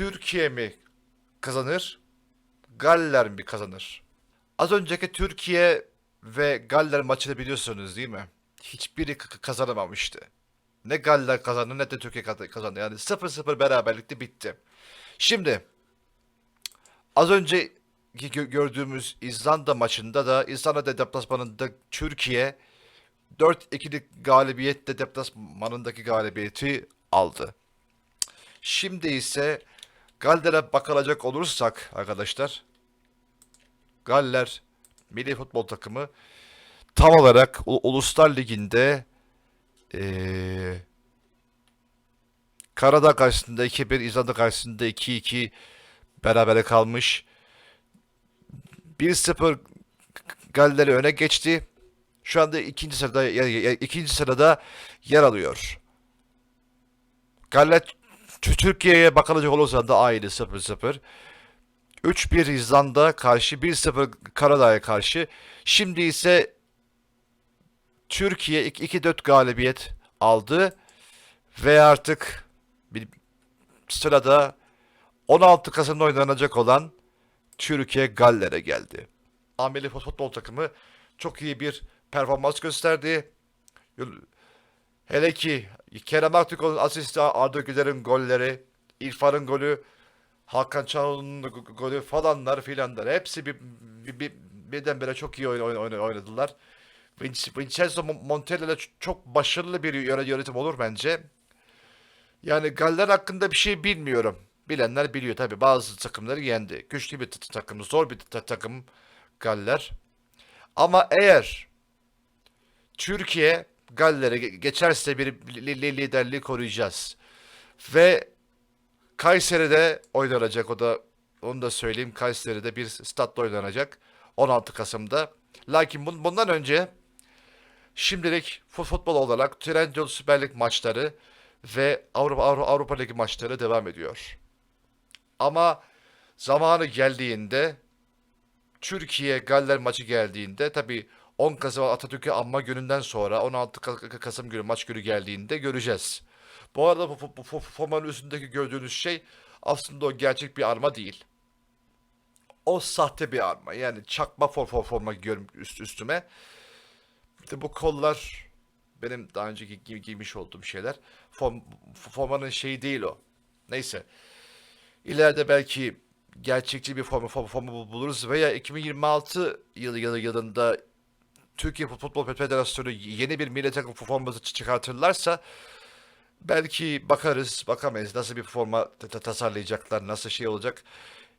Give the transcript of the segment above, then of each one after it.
Türkiye mi kazanır? Galler mi kazanır? Az önceki Türkiye ve Galler maçını biliyorsunuz değil mi? Hiçbiri kazanamamıştı. Ne Galler kazandı ne de Türkiye kaz- kazandı. Yani 0-0 beraberlikte bitti. Şimdi az önce gö- gördüğümüz İzlanda maçında da İzlanda deplasmanında Türkiye 4-2'lik galibiyetle deplasmanındaki galibiyeti aldı. Şimdi ise Galler'e bakılacak olursak arkadaşlar Galler milli futbol takımı tam olarak U- Uluslar Ligi'nde eee Karadağ karşısında 2-1, İzlanda karşısında 2-2 berabere kalmış. 1-0 Galler'i öne geçti. Şu anda ikinci sırada ikinci sırada yer alıyor. Galler Türkiye'ye bakılacak olursa da aynı 0-0. 3-1 İzlanda karşı 1-0 Karadağ'a karşı. Şimdi ise Türkiye 2-4 galibiyet aldı ve artık bir sırada 16 Kasım'da oynanacak olan Türkiye Galler'e geldi. Ameli futbol takımı çok iyi bir performans gösterdi. Hele ki Kerem Aktürkoğlu'nun asisti Arda Güler'in golleri, İrfan'ın golü, Hakan Çalhanoğlu'nun go- golü falanlar filanlar hepsi bir, bir, bir birdenbire çok iyi oyun, oyun, oynadılar. Vinc- Vincenzo Mon- Montella çok başarılı bir yöne- yönetim olur bence. Yani Galler hakkında bir şey bilmiyorum. Bilenler biliyor tabi bazı takımları yendi. Güçlü bir takım, zor bir takım Galler. Ama eğer Türkiye Galler'e ge- geçerse bir li- li- liderliği koruyacağız. Ve Kayseri'de oynanacak o da onu da söyleyeyim. Kayseri'de bir statta oynanacak 16 Kasım'da. Lakin bun- bundan önce şimdilik fu- futbol olarak Trendyol Süper Lig maçları ve Avrupa Avrupa, Avrupa Ligi maçları devam ediyor. Ama zamanı geldiğinde Türkiye Galler maçı geldiğinde tabii 10 Kasım Atatürk'ü anma gününden sonra 16 Ka- Kasım günü maç günü geldiğinde göreceğiz. Bu arada formanın üstündeki gördüğünüz şey aslında o gerçek bir arma değil. O sahte bir arma. Yani çakma for, for, forma giyiyorum üst, üstüme. İşte bu kollar benim daha önceki gi- giymiş olduğum şeyler. Form, formanın şeyi değil o. Neyse. İleride belki gerçekçi bir forma, forma, forma bul- buluruz veya 2026 yılı, yılı yılında Türkiye Futbol Federasyonu yeni bir milli takım forması çı- çıkartırlarsa belki bakarız, bakamayız. Nasıl bir forma ta- ta- tasarlayacaklar, nasıl şey olacak.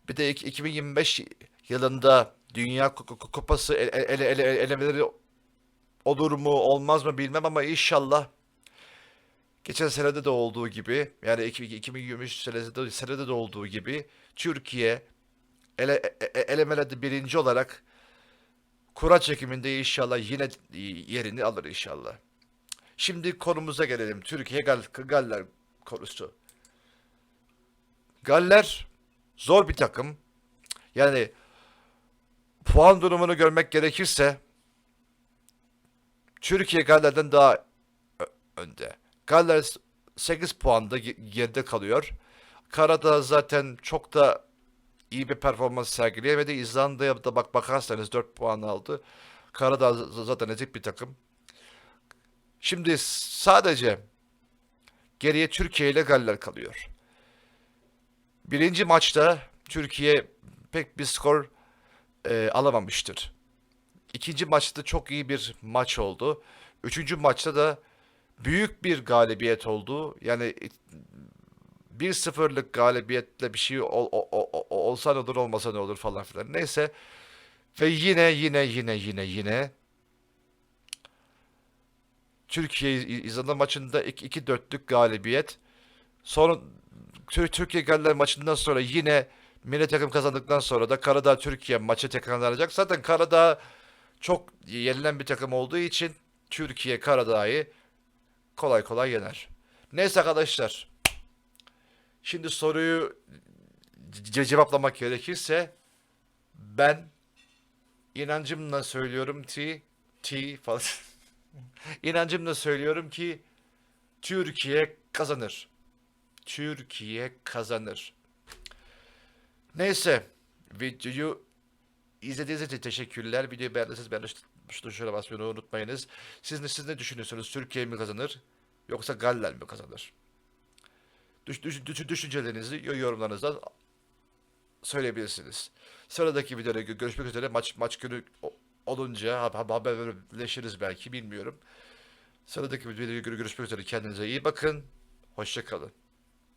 Bir de ik- 2025 yılında Dünya Ku- Ku- Kupası ele, ele, ele, elemeleri olur mu olmaz mı bilmem ama inşallah geçen senede de olduğu gibi yani iki- 2023 senede de, olduğu gibi Türkiye ele, e- e- elemelerde birinci olarak kura çekiminde inşallah yine yerini alır inşallah. Şimdi konumuza gelelim. Türkiye Gal Galler konusu. Galler zor bir takım. Yani puan durumunu görmek gerekirse Türkiye Galler'den daha önde. Galler 8 puanda ge- geride kalıyor. Karadağ zaten çok da iyi bir performans sergileyemedi. İzlanda'ya da bak bakarsanız 4 puan aldı. Karadağ zaten ezik bir takım. Şimdi sadece geriye Türkiye ile Galler kalıyor. Birinci maçta Türkiye pek bir skor e, alamamıştır. İkinci maçta çok iyi bir maç oldu. Üçüncü maçta da büyük bir galibiyet oldu. Yani 1-0'lık galibiyetle bir şey ol, o- o- olsa ne olur olmasa ne olur falan filan. Neyse. Ve yine yine yine yine yine Türkiye İzlanda maçında 2-4'lük galibiyet. Tür- Türkiye Galler maçından sonra yine milli takım kazandıktan sonra da Karadağ Türkiye maçı tekrarlanacak. Zaten Karadağ çok yenilen bir takım olduğu için Türkiye Karadağ'ı kolay kolay yener. Neyse arkadaşlar. Şimdi soruyu ce- cevaplamak gerekirse ben inancımla söylüyorum ki T falan inancımla söylüyorum ki Türkiye kazanır. Türkiye kazanır. Neyse. Videoyu izlediğiniz için teşekkürler. Videoyu beğendiyseniz beğen şu tuşuna basmayı unutmayınız. Siz ne, siz ne düşünüyorsunuz? Türkiye mi kazanır? Yoksa Galler mi kazanır? Düş, düş, düş- düşüncelerinizi yorumlarınızdan söyleyebilirsiniz. Sıradaki videoda gö- görüşmek üzere. Maç maç günü olunca ha- ha- haberleşiriz belki bilmiyorum. Sıradaki videoda gö- görüşmek üzere. Kendinize iyi bakın. Hoşça kalın.